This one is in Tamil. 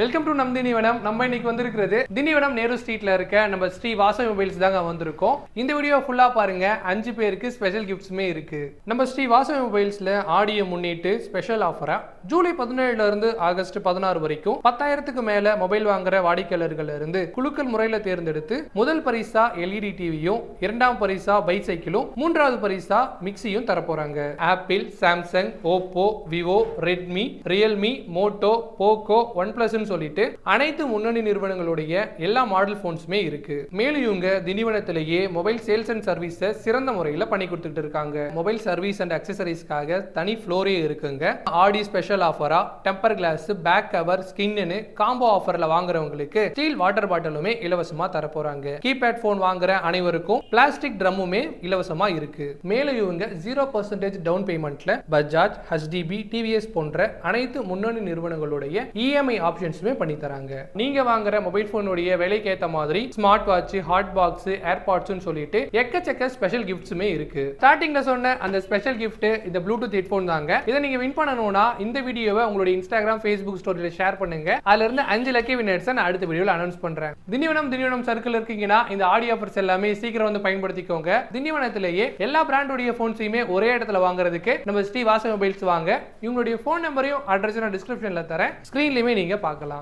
வெல்கம் டு நம் தினிவனம் நம்ம இன்னைக்கு வந்திருக்கிறது தினிவனம் நேரு ஸ்ட்ரீட்ல இருக்க நம்ம ஸ்ரீ வாச மொபைல்ஸ் தாங்க வந்திருக்கோம். இந்த வீடியோ ஃபுல்லா பாருங்க. அஞ்சு பேருக்கு ஸ்பெஷல் கிஃப்ட்ஸுமே இருக்கு. நம்ம ஸ்ரீ வாச மொபைல்ஸ்ல ஆடியை முன்னிட்டு ஸ்பெஷல் ஆஃபரா ஜூலை பதினேழுல இருந்து ஆகஸ்ட் பதினாறு வரைக்கும் பத்தாயிரத்துக்கு மேல மொபைல் வாங்குற வாடிக்கையாளர்கள் இருந்து குழுக்கள் முறையில தேர்ந்தெடுத்து முதல் பரிசா எல்இடி டிவியும் இரண்டாம் பரிசா பைசைக்கிளும் மூன்றாவது பரிசா மிக்சியும் தரப்போறாங்க. Apple Samsung Oppo Vivo Redmi Realme Moto Poco one பிளஸ்ன்னு சொல்லிட்டு அனைத்து முன்னணி நிறுவனங்களுடைய எல்லா மாடல் போன்ஸுமே இருக்கு. மேலும் இவங்க திண்டிவனத்திலேயே மொபைல் சேல்ஸ் அண்ட் சர்வீஸை சிறந்த முறையில் பண்ணி கொடுத்துட்டு இருக்காங்க. மொபைல் சர்வீஸ் அண்ட் அக்சசரிஸ்க்காக தனி ஃப்ளோரே இருக்குங்க. ஆடி ஸ்பெஷல் ஆஃபரா டெம்பர் கிளாஸ் பேக் கவர் ஸ்கின்னு காம்போ ஆஃபர்ல வாங்குறவங்களுக்கு ஸ்டீல் வாட்டர் பாட்டிலுமே இலவசமா தர போறாங்க கீபேட் போன் வாங்குற அனைவருக்கும் பிளாஸ்டிக் ட்ரம்முமே இலவசமா இருக்கு. மேலும் இவங்க ஜீரோ பர்சன்டேஜ் டவுன் பேமெண்ட்ல பஜாஜ் ஹச்டிபி டிவிஎஸ் போன்ற அனைத்து முன்னணி நிறுவனங்களுடைய இஎம்ஐ ஆப்ஷன்ஸுமே பண்ணி தராங்க நீங்க வாங்குற மொபைல் போனுடைய விலைக்கு ஏற்ற மாதிரி ஸ்மார்ட் வாட்ச் ஹாட் பாக்ஸ் ஏர்பாட்ஸ்னு சொல்லிட்டு எக்கச்சக்க ஸ்பெஷல் கிஃப்ட்ஸுமே இருக்கு. ஸ்டார்டிங்ல சொன்ன அந்த ஸ்பெஷல் கிஃப்ட் இந்த ப்ளூடூத் ஹெட்ஃபோன் தாங்க. இதை நீங்க வின் பண்ணணும்னா இந்த வீடியோவை உங்களுடைய இன்ஸ்டாகிராம் ஃபேஸ்புக் ஸ்டோரியில ஷேர் பண்ணுங்க. அதுல இருந்து அஞ்சு லக்கி வினர்ஸ் நான் அடுத்த வீடியோல அனௌன்ஸ் பண்றேன். திண்டிவனம் திண்டிவனம் சர்க்கிள் இருக்கீங்கன்னா இந்த ஆடியோ ஆஃபர்ஸ் எல்லாமே சீக்கிரம் வந்து பயன்படுத்திக்கோங்க. திண்டிவனத்திலேயே எல்லா பிராண்டோடைய ஃபோன்ஸையுமே ஒரே இடத்துல வாங்குறதுக்கு நம்ம ஸ்ரீ வாச மொபைல்ஸ் வாங்க. இவங்களுடைய ஃபோன் நம்பரையும் அட்ரஸும் நான் டிஸ்கிரிப்ஷன்ல தரேன். ஸ்க்ரீன்லயுமே நீங்க பார்க்கலாம்